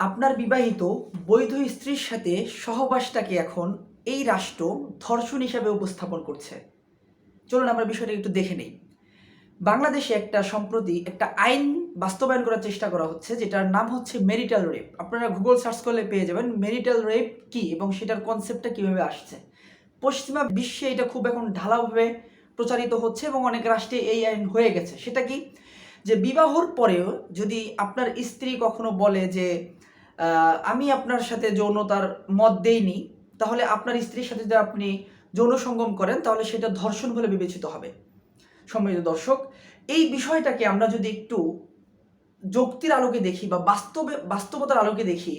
আপনার বিবাহিত বৈধ স্ত্রীর সাথে সহবাসটাকে এখন এই রাষ্ট্র ধর্ষণ হিসাবে উপস্থাপন করছে। চলুন আমরা বিষয়টা একটু দেখে নেই। বাংলাদেশে একটা সম্প্রতি একটা আইন বাস্তবায়ন করার চেষ্টা করা হচ্ছে, যেটার নাম হচ্ছে মেরিটাল রেপ। আপনারা গুগল সার্চ করলে পেয়ে যাবেন মেরিটাল রেপ কি এবং সেটার কনসেপ্টটা কীভাবে আসছে। পশ্চিমা বিশ্বে এটা খুব এখন ঢালাওভাবে প্রচারিত হচ্ছে এবং অনেক রাষ্ট্রে এই আইন হয়ে গেছে। সেটা কি? যে বিবাহর পরেও যদি আপনার স্ত্রী কখনো বলে যে আমি আপনার সাথে যৌনতার মত দেইনি। তাহলে আপনার স্ত্রীর সাথে যদি আপনি যৌন সঙ্গম করেন, তাহলে সেটা ধর্ষণ বলে বিবেচিত হবে। সম্মানিত দর্শক, এই বিষয়টাকে আমরা যদি একটু যুক্তির আলোকে দেখি বা বাস্তবে, বাস্তবতার আলোকে দেখি,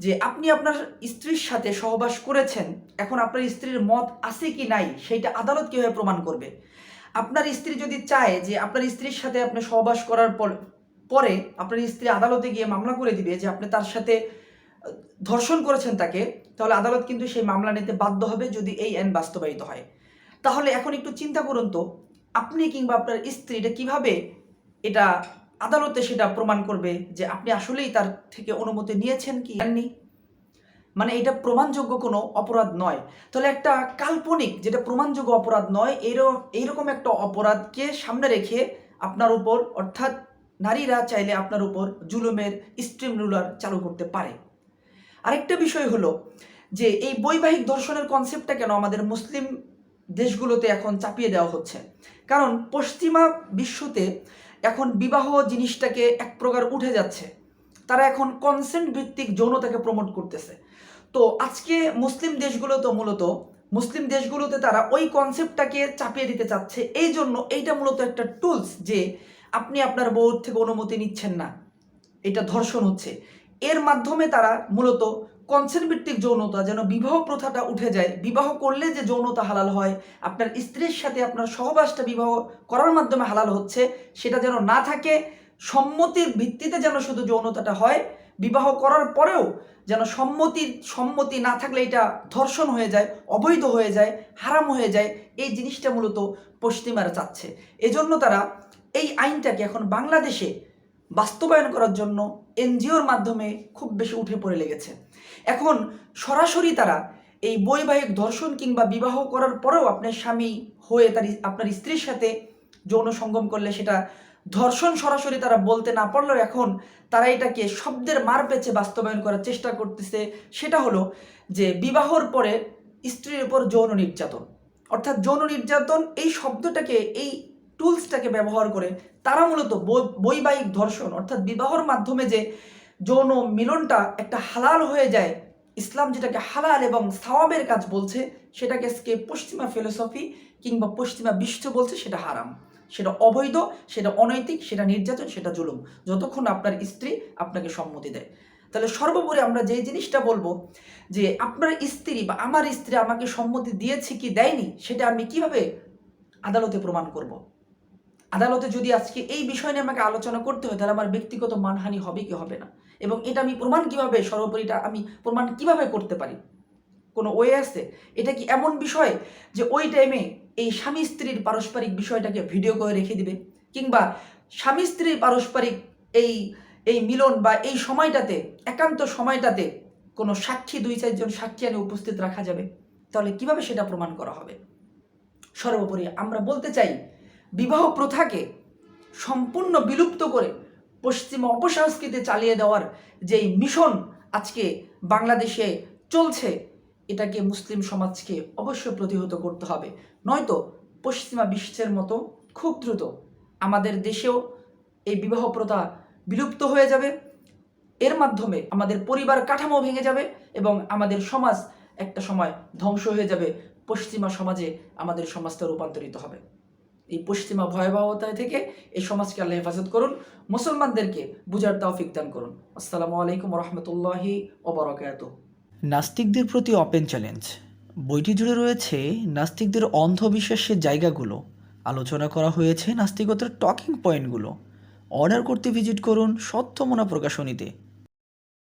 যে আপনি আপনার স্ত্রীর সাথে সহবাস করেছেন, এখন আপনার স্ত্রীর মত আছে কি নাই, সেইটা আদালত কীভাবে প্রমাণ করবে? আপনার স্ত্রী যদি চায় যে আপনার স্ত্রীর সাথে আপনি সহবাস করার পর পরে আপনার স্ত্রী আদালতে গিয়ে মামলা করে দিবে যে আপনি তার সাথে ধর্ষণ করেছেন তাকে, তাহলে আদালত কিন্তু সেই মামলা নিতে বাধ্য হবে যদি এই আইন বাস্তবায়িত হয়। তাহলে এখন একটু চিন্তা করুন তো, আপনি কিংবা আপনার স্ত্রী এটা কীভাবে এটা আদালতে সেটা প্রমাণ করবে যে আপনি আসলেই তার থেকে অনুমতি নিয়েছেন কি নেননি মানে এটা প্রমাণযোগ্য কোনো অপরাধ নয়। তাহলে একটা কাল্পনিক যেটা প্রমাণযোগ্য অপরাধ নয় এরকম এইরকম একটা অপরাধকে সামনে রেখে আপনার উপর অর্থাৎ নারীরা চাইলে আপনার উপর জুলুমের স্ট্রিম রুলার চালু করতে পারে। আরেকটা বিষয় হলো যে এই বৈবাহিক ধর্ষণের কনসেপ্টটা কেন আমাদের মুসলিম দেশগুলোতে এখন চাপিয়ে দেওয়া হচ্ছে? কারণ পশ্চিমা বিশ্বতে এখন বিবাহ জিনিসটাকে এক প্রকার উঠে যাচ্ছে। তারা এখন কনসেন্ট ভিত্তিক যৌনতাকে প্রমোট করতেছে। তো আজকে মুসলিম দেশগুলো তো মূলত, মুসলিম দেশগুলোতে তারা ওই কনসেপ্টটাকে চাপিয়ে দিতে চাচ্ছে। এই জন্য এইটা মূলত একটা টুলস যে আপনি আপনার বউ থেকে অনুমতি নিচ্ছেন না। এটা ধর্ষণ হচ্ছে। এর মাধ্যমে তারা মূলত কনসেন্ট ভিত্তিক যৌনতা, যেন বিবাহ প্রথাটা উঠে যায়, বিবাহ করলে যে যৌনতা হালাল হয়, আপনার স্ত্রীর সাথে আপনার সহবাসটা বিবাহ করার মাধ্যমে হালাল হচ্ছে, সেটা যেন না থাকে, সম্মতির ভিত্তিতে যেন শুধু যৌনতাটা হয়, বিবাহ করার পরেও যেন সম্মতির, সম্মতি না থাকলে এটা ধর্ষণ হয়ে যায়, অবৈধ হয়ে যায়, হারাম হয়ে যায়, এই জিনিসটা মূলত পশ্চিমারা চাচ্ছে। এজন্য তারা এই আইনটাকে এখন বাংলাদেশে বাস্তবায়ন করার জন্য এনজিওর মাধ্যমে খুব বেশি উঠে পড়ে লেগেছে। এখন সরাসরি তারা এই বৈবাহিক ধর্ষণ কিংবা বিবাহ করার পরেও আপনার স্বামী হয়ে তার আপনার স্ত্রীর সাথে যৌন সঙ্গম করলে সেটা ধর্ষণ সরাসরি তারা বলতে না পারলেও এখন তারা এটাকে শব্দের মার পেছে বাস্তবায়ন করার চেষ্টা করতেছে। সেটা হলো যে বিবাহর পরে স্ত্রীর উপর যৌন নির্যাতন। অর্থাৎ যৌন নির্যাতন এই শব্দটাকে এই টুলসটাকে ব্যবহার করে তারা মূলত বৈবাহিক ধর্ষণ, অর্থাৎ বিবাহর মাধ্যমে যে যৌন মিলনটা একটা হালাল হয়ে যায়, ইসলাম যেটাকে হালাল এবং সাওয়াবের কাজ বলছে, সেটাকে আজকে পশ্চিমা ফিলোসফি কিংবা পশ্চিমা বিশ্ব বলছে, সেটা হারাম। সেটা অবৈধ, সেটা অনৈতিক, সেটা নির্যাতন, সেটা জুলুম। যতক্ষণ আপনার স্ত্রী আপনাকে সম্মতি দেয়। তাহলে সর্বোপরি আমরা যে জিনিসটা বলব, যে আপনার স্ত্রী বা আমার স্ত্রী আমাকে সম্মতি দিয়েছে কি দেয়নি, সেটা আমি কীভাবে আদালতে প্রমাণ করব। আদালতে যদি আজকে এই বিষয় নিয়ে আমাকে আলোচনা করতে হয়, তাহলে আমার ব্যক্তিগত মানহানি হবে কি হবে না? এবং এটা আমি প্রমাণ কীভাবে, সর্বোপরিটা আমি প্রমাণ কীভাবে করতে পারি? কোনো ওয়ে আছে? এটা কি এমন বিষয় যে ওই টাইমে এই স্বামী স্ত্রীর পারস্পরিক বিষয়টাকে ভিডিও করে রেখে দিবে? কিংবা স্বামী স্ত্রীর পারস্পরিক এই এই মিলন বা এই সময়টাতে, একান্ত সময়টাতে কোনো সাক্ষী, দুই, চারজন সাক্ষী আনে উপস্থিত রাখা যাবে? তাহলে কীভাবে সেটা প্রমাণ করা হবে? সর্বোপরি আমরা বলতে চাই বিবাহ প্রথাকে সম্পূর্ণ বিলুপ্ত করে পশ্চিমা অপসংস্কৃতি চালিয়ে দেওয়ার যেই মিশন আজকে বাংলাদেশে চলছে, এটাকে মুসলিম সমাজকে অবশ্যই প্রতিহত করতে হবে। নয়তো পশ্চিমা বিশ্বের মতো খুব দ্রুত আমাদের দেশেও এই বিবাহ প্রথা বিলুপ্ত হয়ে যাবে। এর মাধ্যমে আমাদের পরিবার কাঠামো ভেঙে যাবে এবং আমাদের সমাজ একটা সময় ধ্বংস হয়ে যাবে। পশ্চিমা সমাজে আমাদের সমাজটা রূপান্তরিত হবে। এই পশ্চিমা ভয়াবহতা থেকে এই সমাজকে আল্লাহ হেফাজত করুন। মুসলমানদেরকে বুঝার তৌফিক দান করুন। আসসালামু আলাইকুম রহমতুল্লাহি ওবরাকাত নাস্তিকদের প্রতি ওপেন চ্যালেঞ্জ। বইটি জুড়ে রয়েছে নাস্তিকদের অন্ধবিশ্বাসের জায়গাগুলো। আলোচনা করা হয়েছে নাস্তিকতার টকিং পয়েন্টগুলো অর্ডার করতে ভিজিট করুন সত্যমনা প্রকাশনীতে।